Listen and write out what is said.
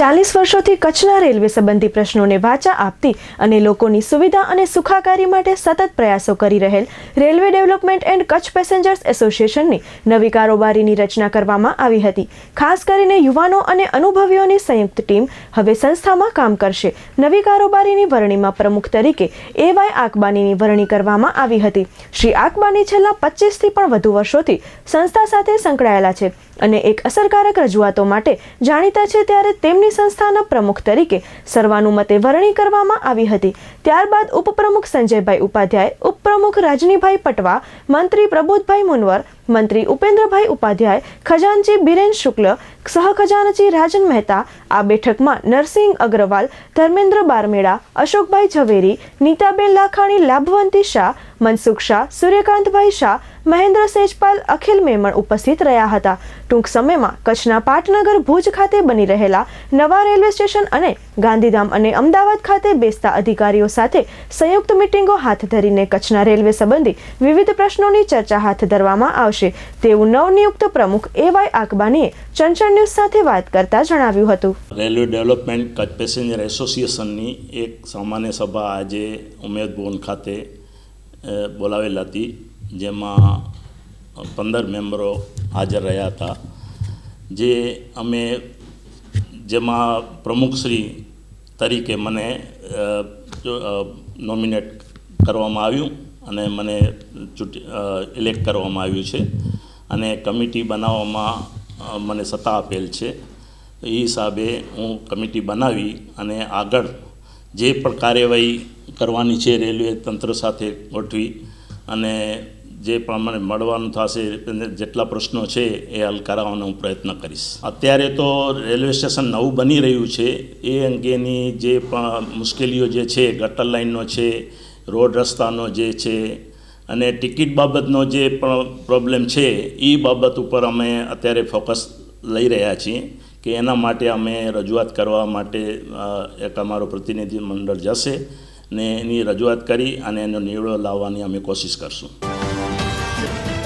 ચાલીસ વર્ષોથી કચ્છના રેલવે સંબંધી પ્રશ્નોને વાચા આપતી અને લોકોની સુવિધા અને સુખાકારી માટે સતત પ્રયાસો કરી રહેલ railway development and Kutch passengers એસોસિએશનની નવી કારોબારીની રચના કરવામાં આવી હતી. ખાસ કરીને યુવાનો અને અનુભવીઓની સંયુક્ત ટીમ હવે સંસ્થામાં કામ કરશે. નવી કારોબારીની વરણીમાં પ્રમુખ તરીકે એવાય આકબાનીની વરણી કરવામાં આવી હતી. શ્રી આકબાની છેલ્લા પચીસથી પણ વધુ વર્ષોથી સંસ્થા સાથે સંકળાયેલા છે. અને એક અસરકારક રજૂઆતો માટે જાણીતા છે ત્યારે તેમની સંસ્થાના પ્રમુખ તરીકે સર્વાનુમતે વરણી કરવામાં આવી હતી. ત્યારબાદ ઉપપ્રમુખ સંજયભાઈ ઉપાધ્યાય, ઉપપ્રમુખ રાજનીભાઈ પટવા, મંત્રી પ્રબોધભાઈ મુનવર, મંત્રી ઉપેન્દ્રભાઈ ઉપાધ્યાય, ખજાનચી બિરેન શુક્લ સહખજાનચી રાજન મહેતા, આ બેઠકમાં નરસિંહ અગ્રવાલ, ધર્મેન્દ્ર બારમેડા અશોકભાઈ ઝવેરી, નીતાબેન લાખાણી, લાભવંતી શાહ, મનસુખ શાહ, સૂર્યકાંતભાઈ શાહ મહેન્દ્ર સેજપાલ અખિલ મેમણ ઉપસ્થિત રહ્યા હતા. ટૂંક સમયમાં કચ્છના પાટનગર ભુજ ખાતે બની રહેલા નવા રેલવે સ્ટેશન અને ગાંધીધામ અને અમદાવાદ ખાતે બેસતા અધિકારીઓ સાથે સંયુક્ત મિટિંગો હાથ ધરીને કચ્છના રેલવે સંબંધી વિવિધ પ્રશ્નોની ચર્ચા હાથ ધરવામાં આવશે. તેવું નવનિયુક્ત પ્રમુખ એવાય આકબાનીએ ચંચળ ન્યૂઝ સાથે વાત કરતા જણાવ્યું હતું. રેલવે ડેવલપમેન્ટ કચ્છ પેસેન્જર એસોસિએશનની એક સામાન્ય સભા આજે ઉમેદ ભવન ખાતે બોલાવેલ હતી. જેમાં પંદર મેમ્બરો હાજર રહ્યા હતા. જે અમે જેમાં પ્રમુખશ્રી તરીકે મને નોમિનેટ કરવામાં આવ્યું અને મને ચૂંટી ઇલેક્ટ કરવામાં આવ્યું છે. અને કમિટી બનાવવામાં મને સત્તા આપેલ છે. એ હિસાબે હું કમિટી બનાવી અને આગળ જે પણ કાર્યવાહી કરવાની છે રેલવે તંત્ર સાથે ગોઠવી અને જે પ્રમાણે મળવાનું થશે જેટલા પ્રશ્નો છે એ હલ કરાવવાનો હું પ્રયત્ન કરીશ. અત્યારે તો રેલવે સ્ટેશન નવું બની રહ્યું છે. એ અંગેની જે પણ મુશ્કેલીઓ જે છે, ગટર લાઇનનો છે, રોડ રસ્તાનો જે છે અને ટિકિટ બાબતનો જે પણ પ્રોબ્લેમ છે, એ બાબત ઉપર અમે અત્યારે ફોકસ લઈ રહ્યા છીએ કે એના માટે અમે રજૂઆત કરવા માટે એક અમારો પ્રતિનિધિ મંડળ જશે ને એની રજૂઆત કરી અને એનો નિર્ણય લાવવાની અમે કોશિશ કરશું. Thank you.